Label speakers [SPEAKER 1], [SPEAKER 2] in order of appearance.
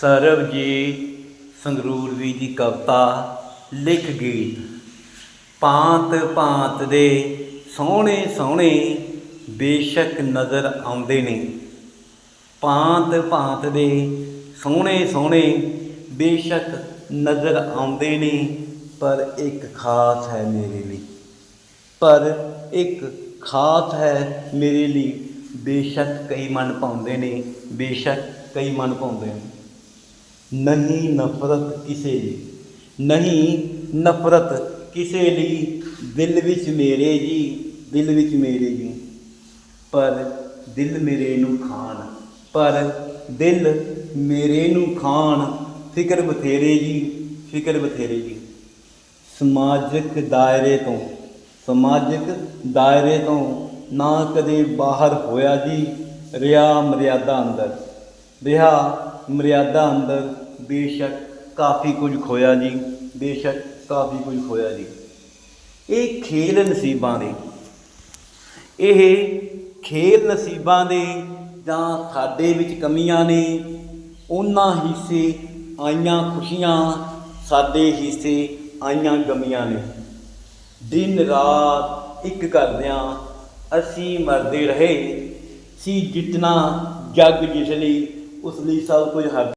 [SPEAKER 1] ਸਰਬਜੀਤ ਸੰਗਰੂਰਵੀ ਦੀ ਕਵਿਤਾ ਲਿਖ ਗੀਤ। ਭਾਂਤ ਭਾਂਤ ਦੇ ਸੋਹਣੇ ਸੋਹਣੇ ਬੇਸ਼ੱਕ ਨਜ਼ਰ ਆਉਂਦੇ ਨੇ। ਭਾਂਤ ਭਾਂਤ ਦੇ ਸੋਹਣੇ ਸੋਹਣੇ ਬੇਸ਼ੱਕ ਨਜ਼ਰ ਆਉਂਦੇ ਨੇ, ਪਰ ਇੱਕ ਖਾਸ ਹੈ ਮੇਰੇ ਲਈ। ਪਰ ਇੱਕ ਖਾਸ ਹੈ ਮੇਰੇ ਲਈ, ਬੇਸ਼ੱਕ ਕਈ ਮਨ ਪਾਉਂਦੇ ਨੇ, ਬੇਸ਼ੱਕ ਕਈ ਮਨ ਪਾਉਂਦੇ ਨੇ। ਨਹੀਂ ਨਫ਼ਰਤ ਕਿਸੇ ਲਈ ਨਹੀਂ ਨਫ਼ਰਤ ਕਿਸੇ ਲਈ ਦਿਲ ਵਿੱਚ ਮੇਰੇ ਜੀ, ਦਿਲ ਵਿੱਚ ਮੇਰੇ ਜੀ। ਪਰ ਦਿਲ ਮੇਰੇ ਨੂੰ ਖਾਣ, ਪਰ ਦਿਲ ਮੇਰੇ ਨੂੰ ਖਾਣ, ਫਿਕਰ ਬਥੇਰੇ ਜੀ, ਫਿਕਰ ਬਥੇਰੇ ਜੀ। ਸਮਾਜਿਕ ਦਾਇਰੇ ਤੋਂ, ਸਮਾਜਿਕ ਦਾਇਰੇ ਤੋਂ ਨਾ ਕਦੇ ਬਾਹਰ ਹੋਇਆ ਜੀ ਰਿਆ ਮਰਿਆਦਾ ਅੰਦਰ। ਰਿਹਾ ਮਰਿਆਦਾ ਅੰਦਰ, ਬੇਸ਼ੱਕ ਕਾਫੀ ਕੁਝ ਖੋਇਆ ਜੀ, ਬੇਸ਼ੱਕ ਕਾਫੀ ਕੁਝ ਖੋਇਆ ਜੀ। ਇਹ ਖੇਲ ਨਸੀਬਾਂ ਦੇ। ਇਹ ਖੇਲ ਨਸੀਬਾਂ ਦੇ ਜਾਂ ਸਾਡੇ ਵਿੱਚ ਕਮੀਆਂ ਨੇ, ਉਹਨਾਂ ਹਿੱਸੇ ਆਈਆਂ ਖੁਸ਼ੀਆਂ, ਸਾਡੇ ਹਿੱਸੇ ਆਈਆਂ ਗਮੀਆਂ ਨੇ। ਦਿਨ ਰਾਤ ਇੱਕ ਕਰਦਿਆਂ ਅਸੀਂ ਮਰਦੇ ਰਹੇ, ਸੀ ਜਿਤਨਾ ਜੱਗ ਜਿਸ ਲਈ ਉਸ ਲਈ ਸਭ ਕੁਝ ਹਰ